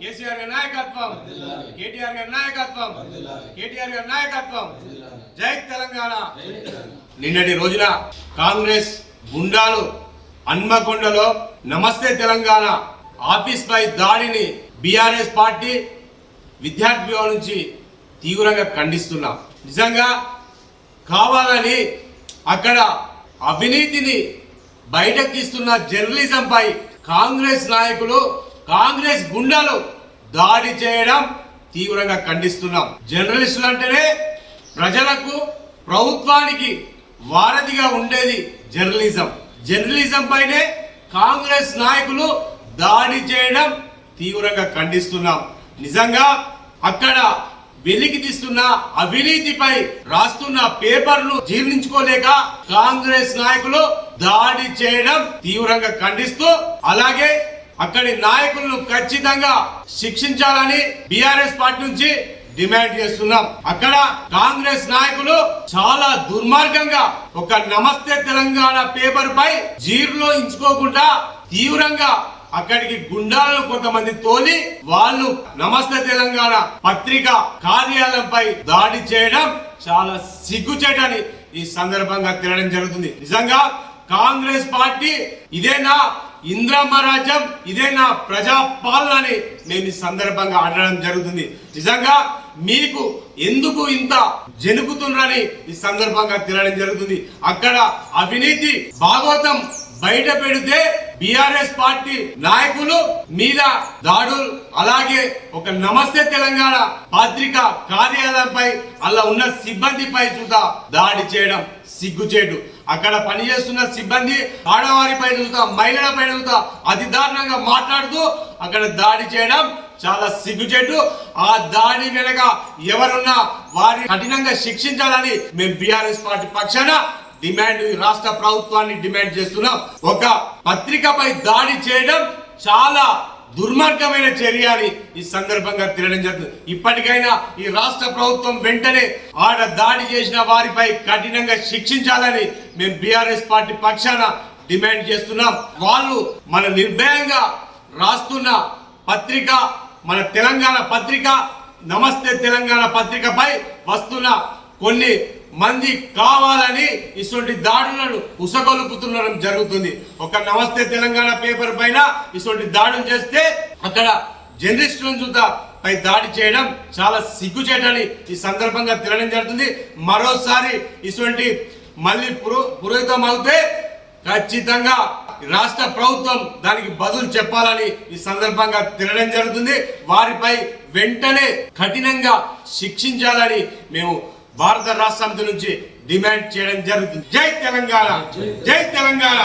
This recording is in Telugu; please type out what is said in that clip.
కేసీఆర్ నాయకత్వం కేటీఆర్ గారి నాయకత్వం కేటీఆర్ గారి నాయకత్వం. జై తెలంగాణ. నిన్నటి రోజున కాంగ్రెస్ గుండాలు హన్మకొండలో నమస్తే తెలంగాణ ఆఫీస్ పై దాడిని బీఆర్ఎస్ పార్టీ విద్యార్థి విభాగం నుంచి తీవ్రంగా ఖండిస్తున్నాం. నిజంగా కావాలని అక్కడ అవినీతిని బయటకు తీస్తున్న జర్నలిజంపై కాంగ్రెస్ నాయకులు కాంగ్రెస్ గుండాలు దాడి చేయడం తీవ్రంగా ఖండిస్తున్నాం. జర్నలిస్టులు అంటేనే ప్రజలకు ప్రభుత్వానికి వారధిగా ఉండేది జర్నలిజం. జర్నలిజం పైనే కాంగ్రెస్ నాయకులు దాడి చేయడం తీవ్రంగా ఖండిస్తున్నాం. నిజంగా అక్కడ వెలికి తీస్తున్న అవినీతిపై రాస్తున్న పేపర్లు జీర్ణించుకోలేక కాంగ్రెస్ నాయకులు దాడి చేయడం తీవ్రంగా ఖండిస్తూ అలాగే అక్కడి నాయకులను ఖచ్చితంగా శిక్షించాలని బీఆర్ఎస్ పార్టీ నుంచి డిమాండ్ చేస్తున్నాం. అక్కడ కాంగ్రెస్ నాయకులు చాలా దుర్మార్గంగా ఒక నమస్తే తెలంగాణ పేపర్ పై జీర్లో ఇంచుకోకుండా తీవ్రంగా అక్కడికి గుండాలను కొంతమంది తోలి వాళ్ళు నమస్తే తెలంగాణ పత్రిక కార్యాలయంపై దాడి చేయడం చాలా సిగ్గుచేటని ఈ సందర్భంగా తినడం జరుగుతుంది. నిజంగా కాంగ్రెస్ పార్టీ ఇదేనా ఇంద్రమ్మ రాజ్యం ఇదేనా ప్రజా పాలన అని మేము ఈ సందర్భంగా అడగడం జరుగుతుంది. నిజంగా మీకు ఎందుకు ఇంత జనుకుతున్నారని ఈ సందర్భంగా తినడం జరుగుతుంది. అక్కడ అవినీతి భాగవతం బయట పెడితే బిఆర్ఎస్ పార్టీ నాయకులు మీద దాడులు అలాగే ఒక నమస్తే తెలంగాణ పత్రిక కార్యాలయంపై అలా ఉన్న సిబ్బందిపై చూత దాడి చేయడం సిగ్గుచేటు. అక్కడ పనిచేస్తున్న సిబ్బంది ఆడవారిపై చూస్తా మహిళలపై పైన అతి దారుణంగా మాట్లాడుతూ అక్కడ దాడి చేయడం చాలా సిగ్గుచేటు. ఆ దాడి వెనక ఎవరున్నా వారిని కఠినంగా శిక్షించాలని మేము బీఆర్ఎస్ పార్టీ పక్షాన డిమాండ్ రాష్ట్ర ప్రభుత్వాన్ని డిమాండ్ చేస్తున్నాం. ఒక పత్రికపై దాడి చేయడం చాలా దుర్మార్గమైన చర్య అని ఈ సందర్భంగా తినడం జరుగుతుంది. ఇప్పటికైనా ఈ రాష్ట్ర ప్రభుత్వం వెంటనే ఆడ దాడి చేసిన వారిపై కఠినంగా శిక్షించాలని మేము బీఆర్ఎస్ పార్టీ పక్షాన డిమాండ్ చేస్తున్నాం. వాళ్ళు మన నిర్భయంగా రాస్తున్న పత్రిక మన తెలంగాణ పత్రిక నమస్తే తెలంగాణ పత్రికపై వస్తున్న కొన్ని మంది కావాలని ఇటువంటి దాడులను ఉసగొలుపుతుండడం జరుగుతుంది. ఒక నమస్తే తెలంగాణ పేపర్ పైన ఇటువంటి దాడులు చేస్తే అక్కడ జర్నలిస్టులను చూద్దా పై దాడి చేయడం చాలా సిగ్గుచేటని ఈ సందర్భంగా తినడం జరుగుతుంది. మరోసారి ఇటువంటి మళ్ళీ పురో పురోహితం అవుతే ఖచ్చితంగా రాష్ట్ర ప్రభుత్వం దానికి బదులు చెప్పాలని ఈ సందర్భంగా తినడం జరుగుతుంది. వారిపై వెంటనే కఠినంగా శిక్షించాలని మేము భారత రాష్ట్ర సమితి నుంచి డిమాండ్ చేయడం జరుగుతుంది. జై తెలంగాణ. జై తెలంగాణ.